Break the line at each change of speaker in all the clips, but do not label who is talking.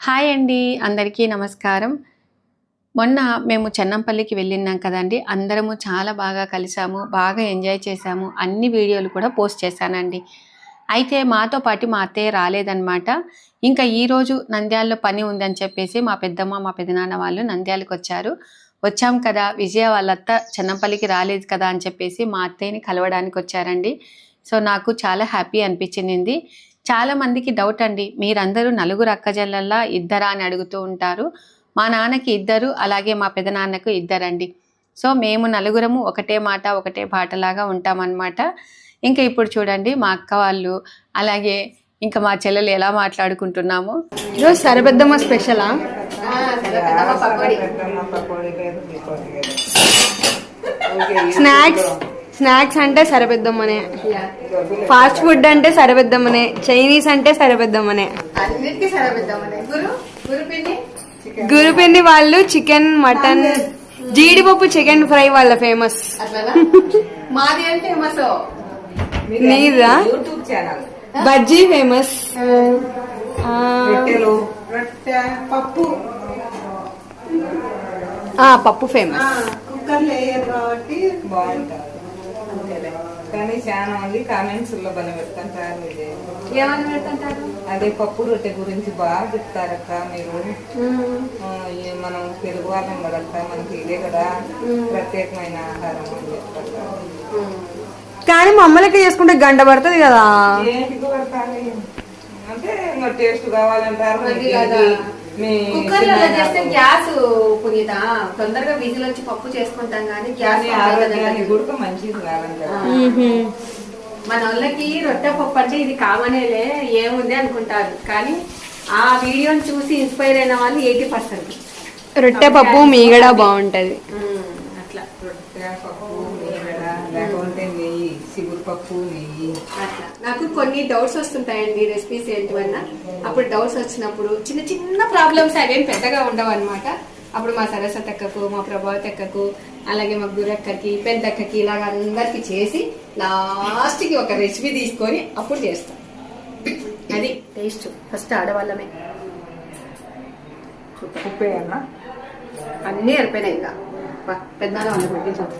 Hi అండి అందరికీ నమస్కారం. మొన్న మేము చెన్నంపల్లికి వెళ్ళినాం కదండి అందరము చాలా బాగా కలిసాము బాగా ఎంజాయ్ చేశాము అన్ని వీడియోలు కూడా పోస్ట్ చేశానండి. అయితే మాతో పాటు మా అత్తయ్య రాలేదన్నమాట. ఇంకా ఈరోజు నంద్యాలలో పని ఉందని చెప్పేసి మా పెద్దమ్మ మా పెదనాన్న వాళ్ళు నంద్యాలకు వచ్చారు. వచ్చాం కదా విజయ వాళ్ళత్త చెన్నంపల్లికి రాలేదు కదా అని చెప్పేసి మా అత్తయ్యని కలవడానికి వచ్చారండి. సో నాకు చాలా హ్యాపీ అనిపించింది. చాలా మందికి డౌట్ అండి. మీరందరూ నలుగురు అక్కజల్లల్లా ఇద్దరా అని అడుగుతూ ఉంటారు. మా నాన్నకి ఇద్దరు అలాగే మా పెదనాన్నకు ఇద్దరండి. సో మేము నలుగురము ఒకటే మాట ఒకటే బాటలాగా ఉంటామన్నమాట. ఇంకా ఇప్పుడు చూడండి మా అక్క వాళ్ళు అలాగే ఇంకా మా చెల్లెలు ఎలా మాట్లాడుకుంటున్నాము.
ఈరోజు సరిపెద్దమ్మ స్పెషలా? స్నాక్స్? స్నాక్స్ అంటే సరిపెద్దమ్మనే ఫాస్ట్ ఫుడ్ అంటే సరిపెద్దమ్మనే చైనీస్ అంటే సరిపెద్దమ్మనే
అన్నిటికీ సరిపెద్దామని. గురు గురు పిండి?
గురుపిండి వాళ్ళు చికెన్ మటన్ జీడిపప్పు చికెన్ ఫ్రై వాళ్ళ ఫేమస్.
అట్లా మాది ఏం ఫేమస్?
నీదా
యూట్యూబ్ ఛానల్.
బజ్జీ ఫేమస్.
పప్పు.
పప్పు ఫేమస్.
కుక్కర్లు వేయరు కాబట్టి. కానీ చాలా మంది కామెంట్స్లో బలం పెడుతుంటారు
ఏమని పెడుతుంటారు?
అదే పప్పు రొట్టె గురించి బాగా చెప్తారక్క మీరు. మనం తెలుగు వాళ్ళం కదక్క మనకి ఇదే కదా ప్రత్యేకమైన ఆహారం అని చెప్తారు
కానీ మమ్మల్ని చేసుకుంటే గంట పడుతుంది కదా?
అంటే టేస్ట్ కావాలంటారు. మీ
కుక్కర్లలో చేస్తే గ్యాస్ పునీత. తొందరగా విజిల్ వచ్చి పప్పు చేసుకుంటాం కానీ గ్యాస్
మంచిది
మన వాళ్ళకి రొట్టె పప్పు అంటే ఇది కామనేలే ఏముంది అనుకుంటారు. కానీ ఆ వీడియోని చూసి ఇన్స్పైర్ అయిన వాళ్ళు ఎయిటీ పర్సెంట్.
రొట్టె పప్పు మీగడ బాగుంటది.
అట్లా.
రొట్టె పప్పు నెయ్యి సిగురు పప్పు నెయ్యి.
అట్లా. నాకు కొన్ని డౌట్స్ వస్తుంటాయండి రెసిపీస్ ఏంటివన్నా. అప్పుడు డౌట్స్ వచ్చినప్పుడు చిన్న చిన్న ప్రాబ్లమ్స్ అవేం పెద్దగా ఉండవు అనమాట అప్పుడు మా సరస్వతి అక్కకు మా ప్రభావతి అక్కకు అలాగే మా గురక్కకి పెద్దక్కకి ఇలాగ అందరికి చేసి లాస్ట్కి ఒక రెసిపీ తీసుకొని అప్పుడు చేస్తాం. అది టేస్ట్ ఫస్ట్ ఆడవాళ్ళమే.
ఉప్పే అన్న
అన్నీ అయిపోయినాయి ఇంకా. పెద్ద వాళ్ళు పెట్టించాం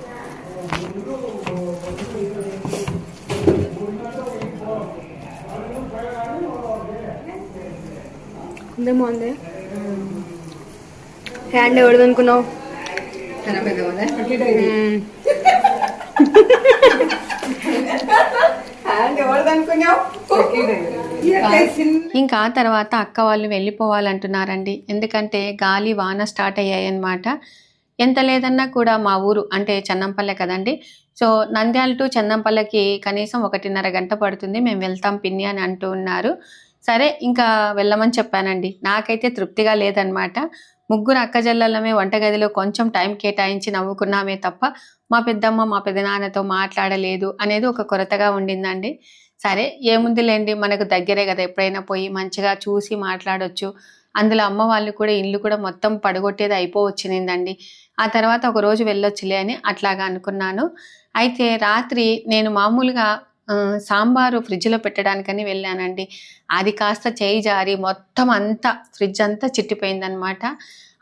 హ్యాండ్ ఎవరిది అనుకున్నావు.
ఇంకా ఆ తర్వాత అక్క వాళ్ళు వెళ్ళిపోవాలంటున్నారండి. ఎందుకంటే గాలి వాన స్టార్ట్ అయ్యాయన్నమాట. ఎంత లేదన్నా కూడా మా ఊరు అంటే చెన్నంపల్లె కదండి. సో నంద్యాల టు చెన్నంపల్లెకి కనీసం ఒకటిన్నర గంట పడుతుంది. మేము వెళ్తాం పిన్ని అని అంటూ ఉన్నారు. సరే ఇంకా వెళ్ళమని చెప్పానండి. నాకైతే తృప్తిగా లేదనమాట ముగ్గురు అక్కజల్లలమే వంటగదిలో కొంచెం టైం కేటాయించి నవ్వుకున్నామే తప్ప మా పెద్దమ్మ మా పెదనాన్నతో మాట్లాడలేదు అనేది ఒక కొరతగా ఉండిందండి. సరే ఏముందిలేండి మనకు దగ్గరే కదా ఎప్పుడైనా పోయి మంచిగా చూసి మాట్లాడొచ్చు. అందులో అమ్మ వాళ్ళు కూడా ఇల్లు కూడా మొత్తం పడగొట్టేది అయిపోవచ్చిందండి ఆ తర్వాత ఒక రోజు వెళ్ళొచ్చులే అని అట్లాగా అనుకున్నాను. అయితే రాత్రి నేను మామూలుగా సాంబారు ఫ్రిడ్జ్లో పెట్టడానికని వెళ్ళానండి. అది కాస్త చేయి జారి మొత్తం అంతా ఫ్రిడ్జ్ అంతా చిట్టిపోయిందనమాట.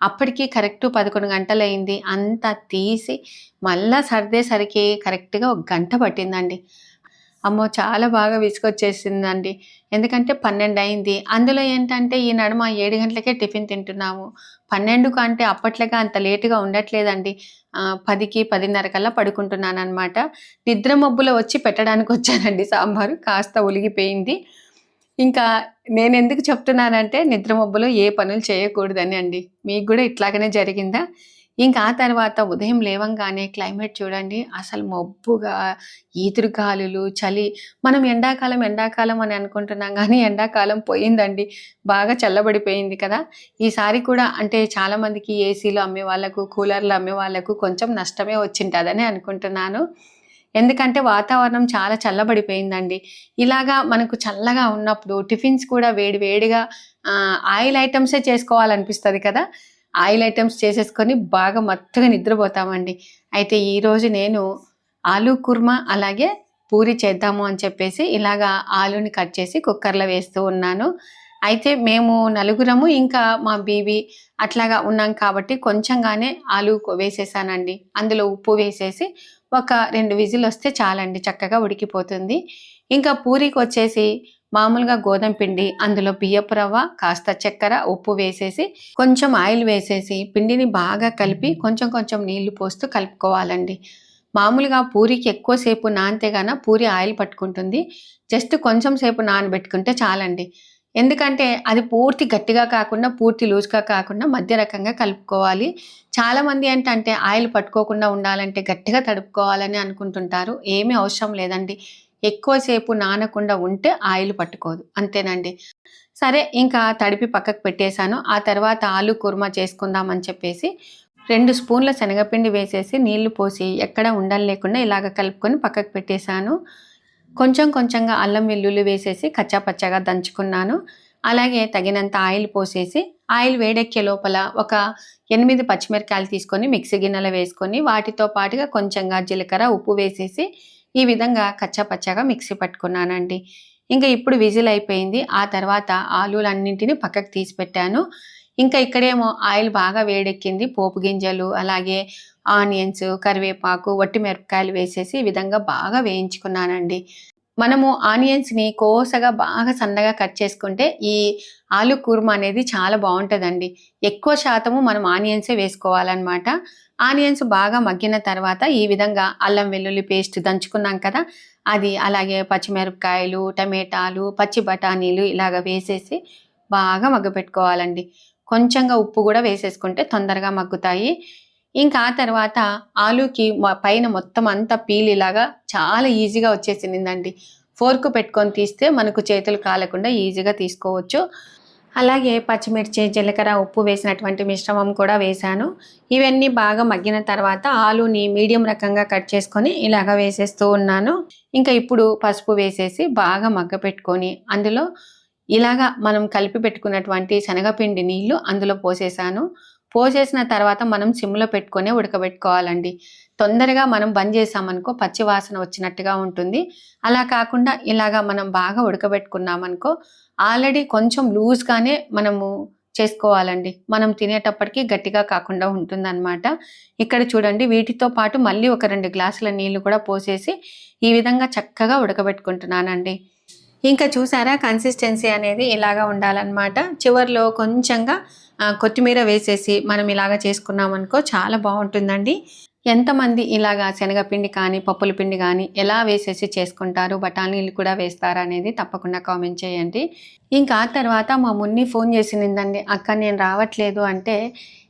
అప్పటికి కరెక్ట్ పదకొండు గంటలైంది అంతా తీసి మళ్ళా సర్దేసరికి కరెక్ట్గా ఒక గంట పట్టిందండి. అమ్మో చాలా బాగా విసుకొచ్చేసిందండి ఎందుకంటే పన్నెండు అయింది అందులో ఏంటంటే ఈ నడుమ ఏడు గంటలకే టిఫిన్ తింటున్నాము. పన్నెండుకు అంటే అప్పట్లుగా అంత లేటుగా ఉండట్లేదండి. పదికి పదిన్నర కల్లా పడుకుంటున్నాను అనమాట నిద్ర మబ్బులో వచ్చి పెట్టడానికి వచ్చానండి సాంబారు. కాస్త ఒలిగిపోయింది. ఇంకా నేను ఎందుకు చెప్తున్నానంటే నిద్ర మబ్బులో ఏ పనులు చేయకూడదని అండి. మీకు కూడా ఇట్లాగనే జరిగిందా? ఇంకా ఆ తర్వాత ఉదయం లేవంగానే క్లైమేట్ చూడండి. అసలు మబ్బుగా ఈదురుగాలులు చలి. మనం ఎండాకాలం ఎండాకాలం అని అనుకుంటున్నాం కానీ ఎండాకాలం పోయిందండి. బాగా చల్లబడిపోయింది కదా. ఈసారి కూడా అంటే చాలామందికి ఏసీలు అమ్మే వాళ్ళకు కూలర్లు అమ్మే వాళ్ళకు కొంచెం నష్టమే వచ్చింటుందని అనుకుంటున్నాను. ఎందుకంటే వాతావరణం చాలా చల్లబడిపోయిందండి. ఇలాగా మనకు చల్లగా ఉన్నప్పుడు టిఫిన్స్ కూడా వేడి వేడిగా ఆయిల్ ఐటమ్సే చేసుకోవాలనిపిస్తుంది కదా. ఆయిల్ ఐటమ్స్ చేసేసుకొని బాగా మత్తుగా నిద్రపోతామండి. అయితే ఈరోజు నేను ఆలూ కుర్మా అలాగే పూరి చేద్దాము అని చెప్పేసి ఇలాగా ఆలుని కట్ చేసి కుక్కర్లో వేస్తూ ఉన్నాను. అయితే మేము నలుగురము ఇంకా మా బీబీ అట్లాగా ఉన్నాం కాబట్టి కొంచెంగానే ఆలు వేసేసానండి. అందులో ఉప్పు వేసేసి ఒక రెండు విజిల్ వస్తే చాలండి చక్కగా ఉడికిపోతుంది. ఇంకా పూరికి వచ్చేసి మామూలుగా గోధుమ పిండి అందులో బియ్యపు రవ్వ కాస్త చక్కెర ఉప్పు వేసేసి కొంచెం ఆయిల్ వేసేసి పిండిని బాగా కలిపి కొంచెం కొంచెం నీళ్ళు పోస్తూ కలుపుకోవాలండి. మామూలుగా పూరికి ఎక్కువసేపు నానితేగాన పూరి ఆయిల్ పట్టుకుంటుంది. జస్ట్ కొంచెం సేపు నానబెట్టుకుంటే చాలండి. ఎందుకంటే అది పూర్తి గట్టిగా కాకుండా పూర్తి లూజ్గా కాకుండా మధ్య రకంగా కలుపుకోవాలి. చాలామంది ఏంటంటే ఆయిల్ పట్టుకోకుండా ఉండాలంటే గట్టిగా తడుపుకోవాలని అనుకుంటుంటారు. ఏమీ అవసరం లేదండి. ఎక్కువసేపు నానకుండా ఉంటే ఆయిల్ పట్టుకోదు. అంతేనండి. సరే ఇంకా తడిపి పక్కకు పెట్టేశాను. ఆ తర్వాత ఆలు కుర్మా చేసుకుందామని చెప్పేసి రెండు స్పూన్ల శనగపిండి వేసేసి నీళ్ళు పోసి ఎక్కడ ఉండలు లేకుండా ఇలాగ కలుపుకొని పక్కకు పెట్టేశాను. కొంచెం కొంచెంగా అల్లం వెల్లుల్లి వేసేసి కచ్చాపచ్చగా దంచుకున్నాను. అలాగే తగినంత ఆయిల్ పోసేసి ఆయిల్ వేడెక్కే లోపల ఒక ఎనిమిది పచ్చిమిరకాయలు తీసుకొని మిక్సీ గిన్నెలో వేసుకొని వాటితో పాటుగా కొంచెంగా జీలకర్ర ఉప్పు వేసేసి ఈ విధంగా కచ్చాపచ్చాగా మిక్సీ పట్టుకున్నానండి. ఇంకా ఇప్పుడు విజిల్ అయిపోయింది. ఆ తర్వాత ఆలులన్నింటినీ పక్కకు తీసి పెట్టాను ఇంకా ఇక్కడేమో ఆయిల్ బాగా వేడెక్కింది. పోపు గింజలు అలాగే ఆనియన్స్ కరివేపాకు వట్టి మిరపకాయలు వేసేసి ఈ విధంగా బాగా వేయించుకున్నానండి. మనము ఆనియన్స్ని కోసగా బాగా సన్నగా కట్ చేసుకుంటే ఈ ఆలు కూర్మా అనేది చాలా బాగుంటుందండి. ఎక్కువ శాతము మనం ఆనియన్సే వేసుకోవాలన్నమాట. ఆనియన్స్ బాగా మగ్గిన తర్వాత ఈ విధంగా అల్లం వెల్లుల్లి పేస్ట్ దంచుకున్నాం కదా అది అలాగే పచ్చిమిరపకాయలు టమాటాలు పచ్చి బఠానీలు ఇలాగ వేసేసి బాగా మగ్గపెట్టుకోవాలండి. కొంచెంగా ఉప్పు కూడా వేసేసుకుంటే తొందరగా మగ్గుతాయి. ఇంకా ఆ తర్వాత ఆలూకి పైన మొత్తం అంతా పీలిలాగా చాలా ఈజీగా వచ్చేసిందండి ఫోర్క్ పెట్టుకొని తీస్తే మనకు చేతులు కాలకుండా ఈజీగా తీసుకోవచ్చు. అలాగే పచ్చిమిర్చి జీలకర్ర ఉప్పు వేసినటువంటి మిశ్రమం కూడా వేశాను. ఇవన్నీ బాగా మగ్గిన తర్వాత ఆలుని మీడియం రకంగా కట్ చేసుకొని ఇలాగ వేసేస్తూ ఉన్నాను. ఇంకా ఇప్పుడు పసుపు వేసేసి బాగా మగ్గ పెట్టుకొని అందులో ఇలాగా మనం కలిపి పెట్టుకున్నటువంటి శనగపిండి నీళ్ళు అందులో పోసేసాను. పోసేసిన తర్వాత మనం సిమ్లో పెట్టుకొని ఉడకబెట్టుకోవాలండి. తొందరగా మనం బంద్ చేసామనుకో పచ్చి వాసన వచ్చినట్టుగా ఉంటుంది. అలా కాకుండా ఇలాగా మనం బాగా ఉడకబెట్టుకున్నామనుకో ఆల్రెడీ కొంచెం లూజ్గానే మనము చేసుకోవాలండి. మనం తినేటప్పటికి గట్టిగా కాకుండా ఉంటుందన్నమాట. ఇక్కడ చూడండి వీటితో పాటు మళ్ళీ ఒక రెండు గ్లాసుల నీళ్ళు కూడా పోసేసి ఈ విధంగా చక్కగా ఉడకబెట్టుకుంటున్నానండి. ఇంకా చూసారా? కన్సిస్టెన్సీ అనేది ఇలాగా ఉండాలన్నమాట. చివర్లో కొంచెంగా కొత్తిమీర వేసేసి మనం ఇలాగ చేసుకున్నామనుకో చాలా బాగుంటుందండి. ఎంతమంది ఇలాగా శనగపిండి కానీ పప్పుల పిండి కానీ ఎలా వేసేసి చేసుకుంటారు? బఠానీలు కూడా వేస్తారా అనేది తప్పకుండా కామెంట్ చేయండి. ఇంకా ఆ తర్వాత మా మున్ని ఫోన్ చేసిందండి అక్క నేను రావట్లేదు అంటే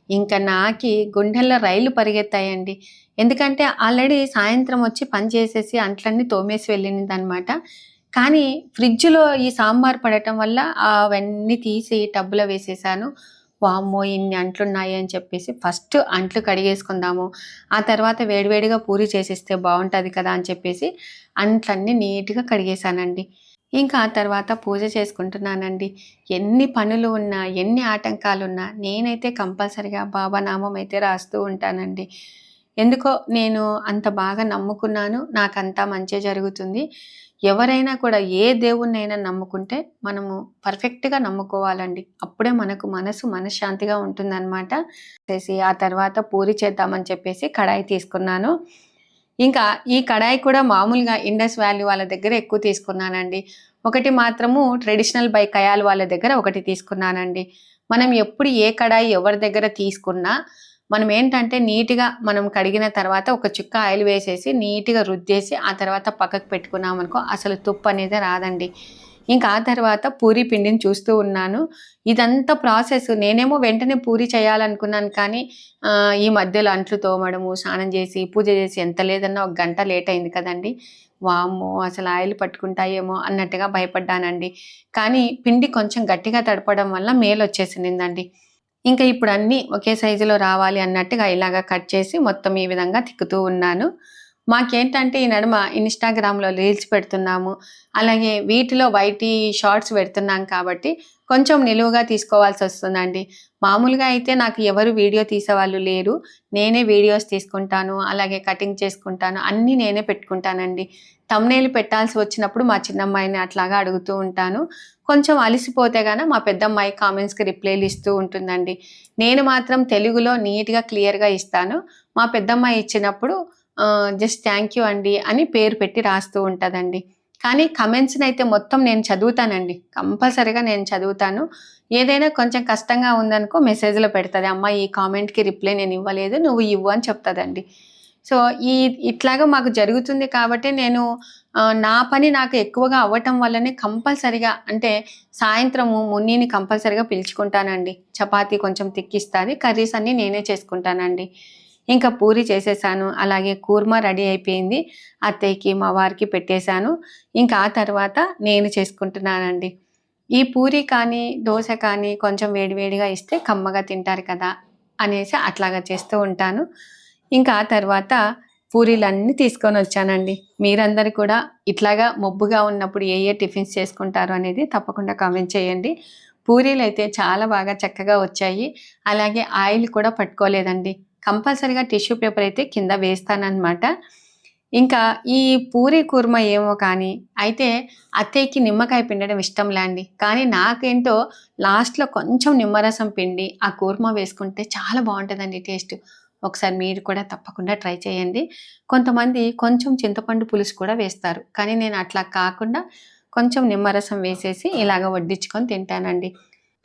ఇంకా నాకి గుండెల్లో రైలు పరిగెత్తాయండి. ఎందుకంటే ఆల్రెడీ సాయంత్రం వచ్చి పని చేసేసి అంట్లన్నీ తోమేసి వెళ్ళింది అనమాట కానీ ఫ్రిడ్జ్లో ఈ సాంబార్ పడటం వల్ల అవన్నీ తీసి టబ్బులో వేసేసాను. వామ్మో! ఇన్ని అంట్లున్నాయి అని చెప్పేసి ఫస్ట్ అంట్లు కడిగేసుకుందాము. ఆ తర్వాత వేడివేడిగా పూరి చేసేస్తే బాగుంటుంది కదా అని చెప్పేసి అంట్లన్నీ నీట్గా కడిగేశానండి ఇంకా ఆ తర్వాత పూజ చేసుకుంటున్నానండి. ఎన్ని పనులు ఉన్నా ఎన్ని ఆటంకాలు ఉన్నా నేనైతే కంపల్సరిగా బాబా నామం అయితే రాస్తూ ఉంటానండి. ఎందుకో నేను అంత బాగా నమ్ముకున్నాను నాకంతా మంచి జరుగుతుంది. ఎవరైనా కూడా ఏ దేవుణ్ణైనా నమ్ముకుంటే మనము పర్ఫెక్ట్గా నమ్ముకోవాలండి. అప్పుడే మనకు మనసు మనశ్శాంతిగా ఉంటుందన్నమాట. చేసి ఆ తర్వాత పూరి చేద్దామని చెప్పేసి కడాయి తీసుకున్నాను. ఇంకా ఈ కడాయి కూడా మామూలుగా ఇండస్ వ్యాలీ వాళ్ళ దగ్గర ఎక్కువ తీసుకున్నానండి. ఒకటి మాత్రము ట్రెడిషనల్ బై కయాల్ వాళ్ళ దగ్గర ఒకటి తీసుకున్నానండి. మనం ఎప్పుడు ఏ కడాయి ఎవరి దగ్గర తీసుకున్నా మనం ఏంటంటే నీట్గా మనం కడిగిన తర్వాత ఒక చుక్క ఆయిల్ వేసేసి నీట్గా రుద్దేసి ఆ తర్వాత పక్కకు పెట్టుకున్నాం అనుకో అసలు తుప్పు అనేది రాదండి. ఇంకా ఆ తర్వాత పూరి పిండిని చూస్తూ ఉన్నాను. ఇదంతా ప్రాసెస్ నేనేమో వెంటనే పూరి చేయాలనుకున్నాను కానీ ఈ మధ్యలో అంట్లు తోమడము స్నానం చేసి పూజ చేసి ఎంత లేదన్నా ఒక గంట లేట్ అయింది కదండి. వామ్మో! అసలు ఆయిల్ పట్టుకుంటాయేమో అన్నట్టుగా భయపడ్డానండి. కానీ పిండి కొంచెం గట్టిగా తడపడం వల్ల మేలు వచ్చేసిందండి ఇంకా ఇప్పుడు అన్నీ ఒకే సైజులో రావాలి అన్నట్టుగా ఇలాగా కట్ చేసి మొత్తం ఈ విధంగా తిక్కుతూ ఉన్నాను. మాకేంటంటే ఈ నడుమ ఇన్స్టాగ్రామ్లో రీల్స్ పెడుతున్నాము. అలాగే వీటిలో వైటీ షార్ట్స్ పెడుతున్నాం కాబట్టి కొంచెం నిలువుగా తీసుకోవాల్సి వస్తుందండి. మామూలుగా అయితే నాకు ఎవరు వీడియో తీసేవాళ్ళు లేరు. నేనే వీడియోస్ తీసుకుంటాను అలాగే కటింగ్ చేసుకుంటాను అన్నీ నేనే పెట్టుకుంటానండి. తమ్నేలు పెట్టాల్సి వచ్చినప్పుడు మా చిన్నమ్మాయిని అట్లాగా అడుగుతూ ఉంటాను. కొంచెం అలసిపోతే గాన మా పెద్దమ్మాయి కామెంట్స్కి రిప్లైలు ఇస్తూ ఉంటుందండి. నేను మాత్రం తెలుగులో నీట్గా క్లియర్గా ఇస్తాను. మా పెద్దమ్మాయి ఇచ్చినప్పుడు జస్ట్ థ్యాంక్ యూ అండి అని పేరు పెట్టి రాస్తూ ఉంటుందండి. కానీ కమెంట్స్ని అయితే మొత్తం నేను చదువుతానండి. కంపల్సరీగా నేను చదువుతాను. ఏదైనా కొంచెం కష్టంగా ఉందనుకో మెసేజ్లో పెడుతుంది అమ్మ ఈ కామెంట్కి రిప్లై నేను ఇవ్వలేదు నువ్వు ఇవ్వు అని చెప్తుందండి. సో ఈ ఇట్లాగా మాకు జరుగుతుంది కాబట్టి నేను నా పని నాకు ఎక్కువగా అవ్వటం వల్లనే కంపల్సరిగా అంటే సాయంత్రము మున్నిని కంపల్సరిగా పిలుచుకుంటానండి. చపాతీ కొంచెం తిక్కిస్తుంది కర్రీస్ అన్నీ నేనే చేసుకుంటానండి. ఇంకా పూరి చేసేసాను. అలాగే కూర్మా రెడీ అయిపోయింది. అత్తయ్యకి మా వారికి పెట్టేశాను. ఇంకా ఆ తర్వాత నేను చేసుకుంటున్నానండి. ఈ పూరి కానీ దోశ కానీ కొంచెం వేడివేడిగా ఇస్తే కమ్మగా తింటారు కదా అనేసి అట్లాగా చేస్తూ ఉంటాను. ఇంకా ఆ తర్వాత పూరీలన్నీ తీసుకొని వచ్చానండి. మీరందరూ కూడా ఇట్లాగా మబ్బుగా ఉన్నప్పుడు ఏ ఏ టిఫిన్స్ చేసుకుంటారు అనేది తప్పకుండా కామెంట్ చేయండి. పూరీలు అయితే చాలా బాగా చక్కగా వచ్చాయి. అలాగే ఆయిల్ కూడా పట్టుకోలేదండి. కంపల్సరీగా టిష్యూ పేపర్ అయితే కింద వేస్తానన్నమాట. ఇంకా ఈ పూరి కూర్మ ఏమో కానీ అయితే అత్తయ్యకి నిమ్మకాయ పిండడం ఇష్టం లేండి. కానీ నాకేంటో లాస్ట్లో కొంచెం నిమ్మరసం పిండి ఆ కూర్మ వేసుకుంటే చాలా బాగుంటుందండి టేస్ట్. ఒకసారి మీరు కూడా తప్పకుండా ట్రై చేయండి. కొంతమంది కొంచెం చింతపండు పులుసు కూడా వేస్తారు. కానీ నేను అట్లా కాకుండా కొంచెం నిమ్మరసం వేసేసి ఇలాగ వడ్డించుకొని తింటానండి.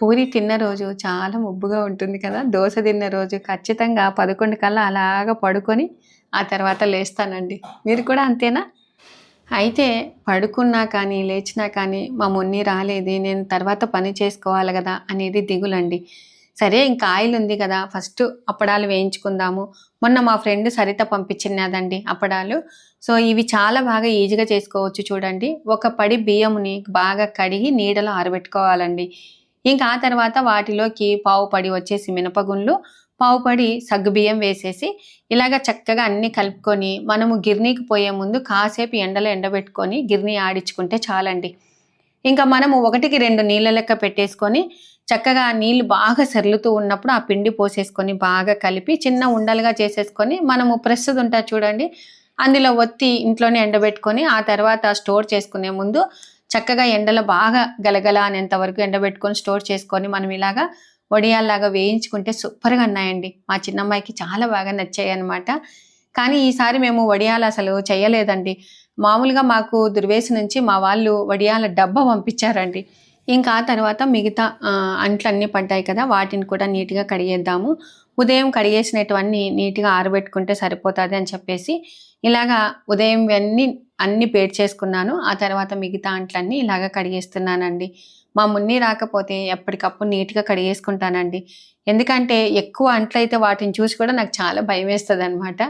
పూరి తిన్న రోజు చాలా ముబ్బుగా ఉంటుంది కదా. దోశ తిన్న రోజు ఖచ్చితంగా పదకొండు కల్లా అలాగ పడుకొని ఆ తర్వాత లేస్తానండి. మీరు కూడా అంతేనా? అయితే పడుకున్నా కానీ లేచినా కానీ మా మొన్ని రాలేదు నేను తర్వాత పని చేసుకోవాలి కదా అనేది దిగులండి. సరే ఇంకా ఆయిల్ ఉంది కదా ఫస్ట్ అప్పడాలు వేయించుకుందాము. మొన్న మా ఫ్రెండ్ సరిత పంపించినదండి అప్పడాలు. సో ఇవి చాలా బాగా ఈజీగా చేసుకోవచ్చు చూడండి. ఒక పడి బియ్యముని బాగా కడిగి నీడలో ఆరబెట్టుకోవాలండి. ఇంకా ఆ తర్వాత వాటిలోకి పావు పడి వచ్చేసి మినపగుండ్లు పావుపడి సగ్గుబియ్యం వేసేసి ఇలాగ చక్కగా అన్ని కలుపుకొని మనము గిర్నీకి పోయే ముందు కాసేపు ఎండలో ఎండబెట్టుకొని గిర్నీ ఆడించుకుంటే చాలండి. ఇంకా మనము ఒకటికి రెండు నీళ్ళ లెక్క పెట్టేసుకొని చక్కగా నీళ్ళు బాగా సర్లుతూ ఉన్నప్పుడు ఆ పిండి పోసేసుకొని బాగా కలిపి చిన్న ఉండలుగా చేసేసుకొని మనము ప్రస్తుతం ఉంటుంది చూడండి అందులో ఒత్తి ఇంట్లోనే ఎండబెట్టుకొని ఆ తర్వాత స్టోర్ చేసుకునే ముందు చక్కగా ఎండలో బాగా గలగల అనేంత వరకు ఎండబెట్టుకొని స్టోర్ చేసుకొని మనం ఇలాగా వడియాల్లాగా వేయించుకుంటే సూపర్గా ఉన్నాయండి మా చిన్నమ్మాయికి చాలా బాగా నచ్చాయి అనమాట కానీ ఈసారి మేము వడియాలు అసలు చేయలేదండి. మామూలుగా మాకు దుర్వేసి నుంచి మా వాళ్ళు వడియాల డబ్బా పంపించారండి. ఇంకా ఆ తర్వాత మిగతా అంట్లు అన్నీ పడ్డాయి కదా వాటిని కూడా నీట్గా కడిగేద్దాము. ఉదయం కడిగేసినటువన్నీ నీట్గా ఆరబెట్టుకుంటే సరిపోతుంది అని చెప్పేసి ఇలాగా ఉదయం అన్నీ అన్ని పేడ్ చేసుకున్నాను. ఆ తర్వాత మిగతా అంట్లన్నీ ఇలాగ కడిగేస్తున్నానండి. మా మున్ని రాకపోతే ఎప్పటికప్పుడు నీట్గా కడిగేసుకుంటానండి. ఎందుకంటే ఎక్కువ అంట్లయితే వాటిని చూసి కూడా నాకు చాలా భయం వేస్తుంది అనమాట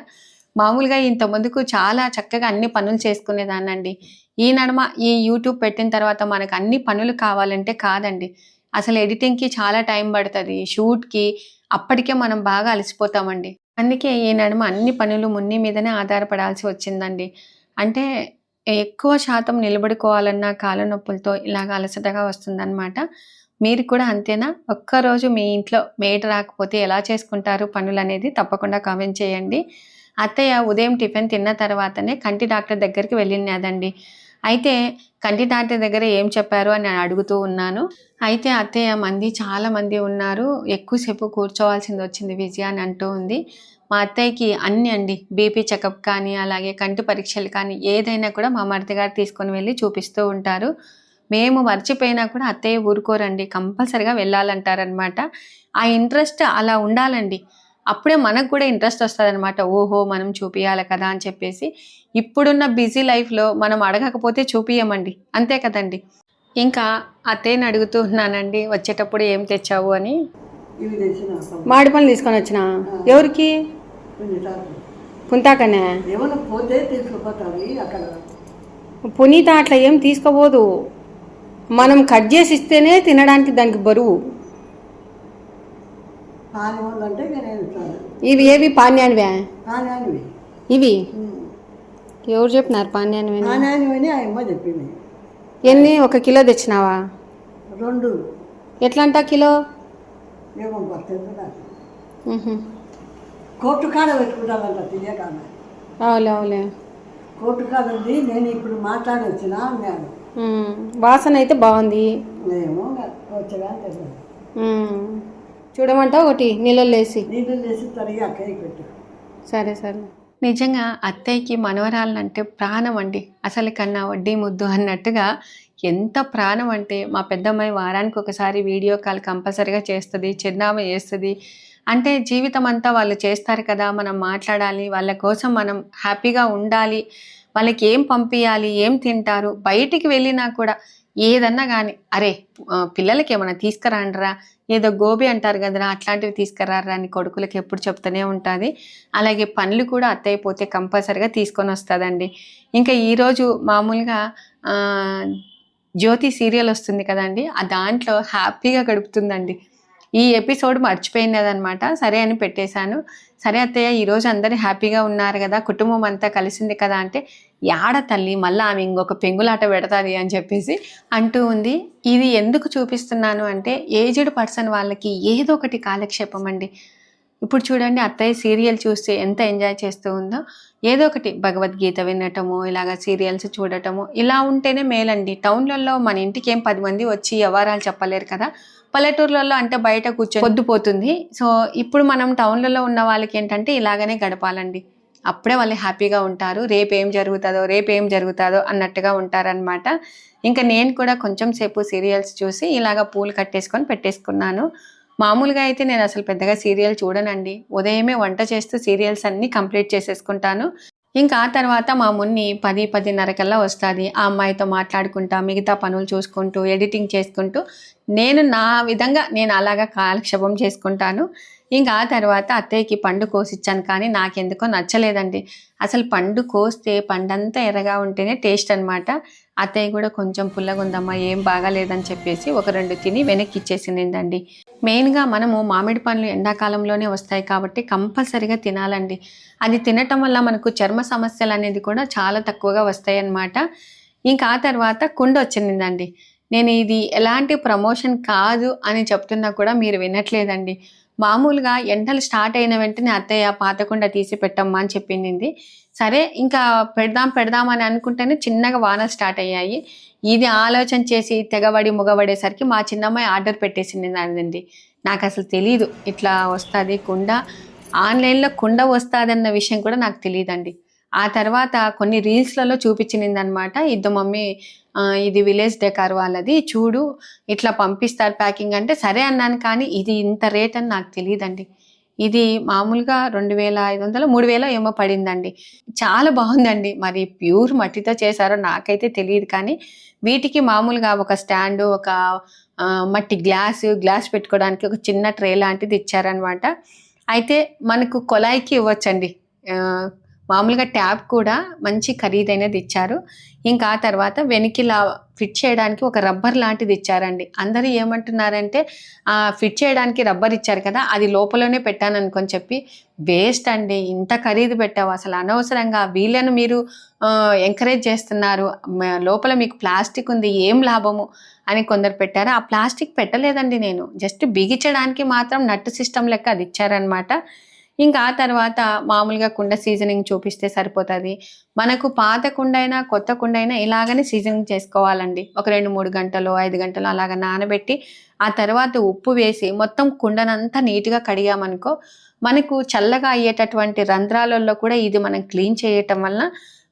మామూలుగా ఇంత ముందుకు చాలా చక్కగా అన్ని పనులు చేసుకునేదానండి ఈ నడుమ ఈ యూట్యూబ్ పెట్టిన తర్వాత మనకు అన్ని పనులు కావాలంటే కాదండి. అసలు ఎడిటింగ్కి చాలా టైం పడుతుంది. షూట్కి అప్పటికే మనం బాగా అలసిపోతామండి. అందుకే ఈ నడుమ అన్ని పనులు మున్ని మీదనే ఆధారపడాల్సి వచ్చిందండి. అంటే ఎక్కువ శాతం నిలబడుకోవాలన్న కాళ్ళ నొప్పులతో ఇలాగ అలసటగా వస్తుందన్నమాట. మీరు కూడా అంతేనా? ఒక్కరోజు మీ ఇంట్లో మేట రాకపోతే ఎలా చేసుకుంటారు? పనులు అనేది తప్పకుండా కామెంట్ చేయండి. అత్తయ్య ఉదయం టిఫిన్ తిన్న తర్వాతనే కంటి డాక్టర్ దగ్గరికి వెళ్ళినదండి. అయితే కంటి డాక్టర్ దగ్గర ఏం చెప్పారు అని నేను అడుగుతూ ఉన్నాను. అయితే అత్తయ్య మంది చాలామంది ఉన్నారు. ఎక్కువసేపు కూర్చోవాల్సింది వచ్చింది విజయ అని అంటూ ఉంది. మా అత్తయ్యకి అన్ని అండి. బీపీ చెకప్ కానీ అలాగే కంటి పరీక్షలు కానీ ఏదైనా కూడా మా మరిది గారు తీసుకొని వెళ్ళి చూపిస్తూ ఉంటారు. మేము మర్చిపోయినా కూడా అత్తయ్య ఊరుకోరండి. కంపల్సరిగా వెళ్ళాలంటారనమాట. ఆ ఇంట్రెస్ట్ అలా ఉండాలండి. అప్పుడే మనకు కూడా ఇంట్రెస్ట్ వస్తుంది అనమాట ఓహో మనం చూపియాలి కదా అని చెప్పేసి. ఇప్పుడున్న బిజీ లైఫ్లో మనం అడగకపోతే చూపియమండి అంతే కదండి. ఇంకా అత్తయ్యని అడుగుతూ ఉన్నానండి వచ్చేటప్పుడు ఏం తెచ్చావు అని.
మామిడి పళ్ళు తీసుకొని వచ్చిన? ఎవరికి? పుంతాకనే?
ఏమైనా పోతే తీసుకుపోతావి అక్కడ.
పునీత అట్లా ఏం తీసుకోబోదు. మనం కట్ చేసి ఇస్తేనే తినడానికి దానికి బరువు. ఇవి ఏవి? పాన్యానివే? ఇవి?
ఎవరు చెప్పినారు
చెప్పింది.
ఎన్ని? ఒక కిలో తెచ్చినావా?
రెండు.
ఎట్లా అంటా కిలో
ఏమో గుర్తుంది నాకు
మ్హూ.
కోర్టు కాడ పెట్టుకుంటానంట తెలియక.
అవులే అవులే
కోర్టు కాడ ఉంది నేను ఇప్పుడు మాట్లాడి వచ్చిన.
వాసన అయితే బాగుంది.
ఏమో వచ్చగా తెలియదు.
ఒకటి నీళ్ళల్లో వేసి?
నీళ్ళు వేసి తరిగి అక్కడికి పెట్టు.
సరే సరే. నిజంగా అత్తయ్యకి మనవరాలంటే ప్రాణం అండి. అసలు కన్నా వడ్డీ ముద్దు అన్నట్టుగా ఎంత ప్రాణం అంటే మా పెద్దమ్మాయి వారానికి ఒకసారి వీడియో కాల్ కంపల్సరీగా చేస్తుంది చిరునామా చేస్తుంది అంటే జీవితం అంతా వాళ్ళు చేస్తారు కదా మనం మాట్లాడాలి వాళ్ళ కోసం మనం హ్యాపీగా ఉండాలి వాళ్ళకి ఏం పంపించాలి ఏం తింటారు బయటికి వెళ్ళినా కూడా ఏదన్నా కానీ అరే పిల్లలకి ఏమైనా తీసుకురాండ్రా ఏదో గోబీ అంటారు కదరా అట్లాంటివి తీసుకురారా అని కొడుకులకి ఎప్పుడు చెప్తూనే ఉంటుంది. అలాగే పనులు కూడా అత్తయ్య పోతే కంపల్సరిగా తీసుకొని వస్తుందండి. ఇంకా ఈరోజు మామూలుగా జ్యోతి సీరియల్ వస్తుంది కదండి ఆ దాంట్లో హ్యాపీగా గడుపుతుందండి. ఈ ఎపిసోడ్ మర్చిపోయినదనమాట సరే అని పెట్టేశాను. సరే అత్తయ్య ఈరోజు అందరు హ్యాపీగా ఉన్నారు కదా కుటుంబం అంతా కలిసింది కదా అంటే యాడ తల్లి మళ్ళీ ఆమె ఇంకొక పెంగులాట పెడతాది అని చెప్పేసి అంటూ ఉంది. ఇది ఎందుకు చూపిస్తున్నాను అంటే ఏజ్డ్ పర్సన్ వాళ్ళకి ఏదో ఒకటి కాలక్షేపం అండి. ఇప్పుడు చూడండి అత్తయ్య సీరియల్ చూస్తే ఎంత ఎంజాయ్ చేస్తూ ఉందో. ఏదో ఒకటి భగవద్గీత వినటము ఇలాగ సీరియల్స్ చూడటము ఇలా ఉంటేనే మేలండి. టౌన్లలో మన ఇంటికి ఏం పది మంది వచ్చి వ్యవహారాలు చెప్పలేరు కదా. పల్లెటూర్లలో అంటే బయట కూర్చొని పొద్దుపోతుంది సో ఇప్పుడు మనం టౌన్లలో ఉన్న వాళ్ళకి ఏంటంటే ఇలాగనే గడపాలండి. అప్పుడే వాళ్ళు హ్యాపీగా ఉంటారు. రేపు ఏం జరుగుతుందో రేపు ఏం జరుగుతుందో అన్నట్టుగా ఉంటారనమాట ఇంకా నేను కూడా కొంచెం సేపు సీరియల్స్ చూసి ఇలాగ పూలు కట్టేసుకొని పెట్టేసుకున్నాను. మామూలుగా అయితే నేను అసలు పెద్దగా సీరియల్ చూడనండి. ఉదయమే వంట చేస్తూ సీరియల్స్ అన్నీ కంప్లీట్ చేసేసుకుంటాను. ఇంకా ఆ తర్వాత మా మున్ని పది పదిన్నర కల్లా వస్తుంది. ఆ అమ్మాయితో మాట్లాడుకుంటా మిగతా పనులు చూసుకుంటూ ఎడిటింగ్ చేసుకుంటూ నేను నా విధంగా నేను అలాగా కాలక్షేపం చేసుకుంటాను. ఇంకా ఆ తర్వాత అత్తయ్యకి పండు కోసిచ్చాను కానీ నాకెందుకో నచ్చలేదండి. అసలు పండు కోస్తే పండంతా ఎర్రగా ఉంటేనే టేస్ట్ అనమాట అత్తయ్య కూడా కొంచెం పుల్లగా ఉందమ్మా ఏం బాగాలేదని చెప్పేసి ఒక రెండు తిని వెనక్కి ఇచ్చేసిందండి. మెయిన్గా మనము మామిడి పండ్లు ఎండాకాలంలోనే వస్తాయి కాబట్టి కంపల్సరిగా తినాలండి. అది తినటం వల్ల మనకు చర్మ సమస్యలు అనేది కూడా చాలా తక్కువగా వస్తాయి అన్నమాట ఇంకా ఆ తర్వాత కుండ వచ్చిందండి. నేను ఇది ఎలాంటి ప్రమోషన్ కాదు అని చెప్తున్నా కూడా మీరు వినట్లేదండి. మామూలుగా ఎండలు స్టార్ట్ అయిన వెంటనే అత్తయ్య పాతకుండా తీసి పెట్టమ్మా అని చెప్పింది. సరే ఇంకా పెడదాం పెడదాం అని అనుకుంటేనే చిన్నగా వానలు స్టార్ట్ అయ్యాయి. ఇది ఆలోచన చేసి తెగబడి ముగబడేసరికి మా చిన్నమ్మాయి ఆర్డర్ పెట్టేసింది దానిదండి నాకు అసలు తెలీదు ఇట్లా వస్తుంది కుండ. ఆన్లైన్లో కుండ వస్తుందన్న విషయం కూడా నాకు తెలియదండి ఆ తర్వాత కొన్ని రీల్స్లలో చూపించింది అనమాట ఇద్దరు మమ్మీ ఇది విలేజ్ డెకార్ వాళ్ళది చూడు ఇట్లా పంపిస్తారు ప్యాకింగ్ అంటే సరే అన్నాను కానీ ఇది ఇంత రేట్ అని నాకు తెలియదండి. ఇది మామూలుగా రెండు వేల ఐదు వందలు మూడు వేల ఏమో పడిందండి. చాలా బాగుందండి. మరి ప్యూర్ మట్టితో చేశారో నాకైతే తెలియదు కానీ వీటికి మామూలుగా ఒక స్టాండు ఒక మట్టి గ్లాసు గ్లాస్ పెట్టుకోవడానికి ఒక చిన్న ట్రే లాంటిది ఇచ్చారనమాట అయితే మనకు కొలాయికి ఇవ్వచ్చండి. మామూలుగా ట్యాప్ కూడా మంచి ఖరీదైనది ఇచ్చారు. ఇంకా ఆ తర్వాత వెనకిలా ఫిట్ చేయడానికి ఒక రబ్బర్ లాంటిది ఇచ్చారండి. అందరూ ఏమంటున్నారంటే ఫిట్ చేయడానికి రబ్బర్ ఇచ్చారు కదా అది లోపలనే పెట్టాను అనుకొని చెప్పి వేస్ట్ అండి ఇంత ఖరీదు పెట్టావు. అసలు అనవసరంగా వీళ్ళను మీరు ఎంకరేజ్ చేస్తున్నారు. లోపల మీకు ప్లాస్టిక్ ఉంది ఏం లాభము? అని కొందరు పెట్టారు. ఆ ప్లాస్టిక్ పెట్టలేదండి నేను. జస్ట్ బిగించడానికి మాత్రం నట్టు సిస్టమ్ లెక్క అది ఇచ్చారనమాట ఇంకా ఆ తర్వాత మామూలుగా కుండ సీజనింగ్ చూపిస్తే సరిపోతుంది. మనకు పాత కుండ అయినా కొత్త కుండ అయినా ఇలాగనే సీజనింగ్ చేసుకోవాలండి. ఒక రెండు మూడు గంటలు ఐదు గంటలు అలాగ నానబెట్టి ఆ తర్వాత ఉప్పు వేసి మొత్తం కుండనంతా నీట్గా కడిగామనుకో మనకు చల్లగా అయ్యేటటువంటి రంధ్రాలలో కూడా ఇది మనం క్లీన్ చేయటం వల్ల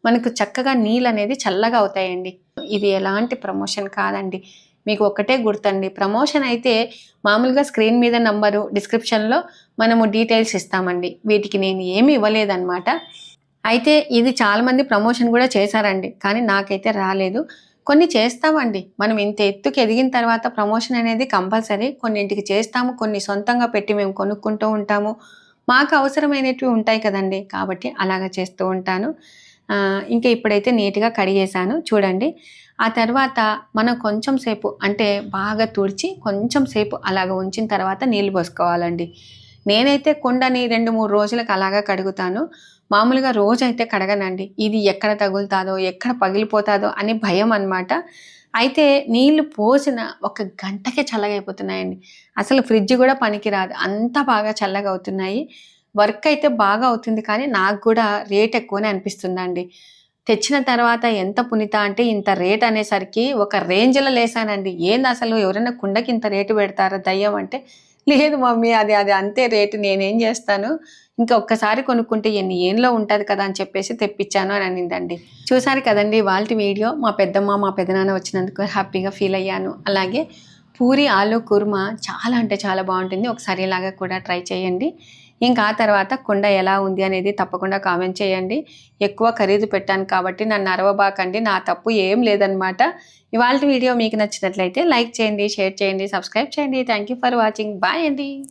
మనకు చక్కగా నీళ్ళు అనేది చల్లగా అవుతాయండి. ఇది ఎలాంటి ప్రమోషన్ కాదండి. మీకు ఒక్కటే గుర్తండి. ప్రమోషన్ అయితే మామూలుగా స్క్రీన్ మీద నంబరు డిస్క్రిప్షన్లో మనము డీటెయిల్స్ ఇస్తామండి. వీటికి నేను ఏమీ ఇవ్వలేదన్నమాట. అయితే ఇది చాలామంది ప్రమోషన్ కూడా చేశారండి. కానీ నాకైతే రాలేదు. కొన్ని చేస్తామండి. మనం ఇంత ఎత్తుకు ఎదిగిన తర్వాత ప్రమోషన్ అనేది కంపల్సరీ. కొన్నింటికి చేస్తాము కొన్ని సొంతంగా పెట్టి మేము కొనుక్కుంటూ ఉంటాము. మాకు అవసరమైనవి ఉంటాయి కదండి. కాబట్టి అలాగ చేస్తూ ఉంటాను. ఇంకా ఇప్పుడైతే నీట్గా కడిగేశాను. చూడండి. ఆ తర్వాత మనం కొంచెం సేపు అంటే బాగా తుడిచి కొంచెం సేపు అలాగ ఉంచిన తర్వాత నీళ్ళు పోసుకోవాలండి. నేనైతే కుండని రెండు మూడు రోజులకు అలాగా కడుగుతాను. మామూలుగా రోజైతే కడగనండి. ఇది ఎక్కడ తగులుతాదో ఎక్కడ పగిలిపోతాదో అని భయం అన్నమాట. అయితే నీళ్ళు పోసిన ఒక గంటకే చల్లగా అయిపోతున్నాయండి అసలు ఫ్రిడ్జ్ కూడా పనికిరాదు. అంత బాగా చల్లగా అవుతున్నాయి వర్క్ అయితే బాగా అవుతుంది కానీ నాకు కూడా రేట్ ఎక్కువనే అనిపిస్తుందండి. తెచ్చిన తర్వాత ఎంత పునిత అంటే ఇంత రేట్ అనేసరికి ఒక రేంజ్లో లేసానండి. ఏంది అసలు ఎవరైనా కుండకి ఇంత రేటు పెడతారా దయ్యం అంటే? లేదు మమ్మీ అది అది అంతే రేటు నేనేం చేస్తాను? ఇంకా ఒక్కసారి కొనుక్కుంటే ఎన్ని ఏంలో ఉంటుంది కదా అని చెప్పేసి తెప్పించాను అని అనిందండి. చూసారు కదండి వాళ్ళ వీడియో. మా పెద్దమ్మ మా పెదనాన్న వచ్చినందుకు హ్యాపీగా ఫీల్ అయ్యాను. అలాగే పూరి ఆలు కుర్మా చాలా అంటే చాలా బాగుంటుంది. ఒకసారి ఇలాగా కూడా ట్రై చేయండి. ఇంకా ఆ తర్వాత కుండ ఎలా ఉంది అనేది తప్పకుండా కామెంట్ చేయండి. ఎక్కువ ఖరీదు పెట్టాను కాబట్టి నన్ను అరవబాకండి. నా తప్పు ఏం లేదనమాట ఇవాళ వీడియో మీకు నచ్చినట్లయితే లైక్ చేయండి షేర్ చేయండి సబ్స్క్రైబ్ చేయండి. Thank you for watching bye అండి.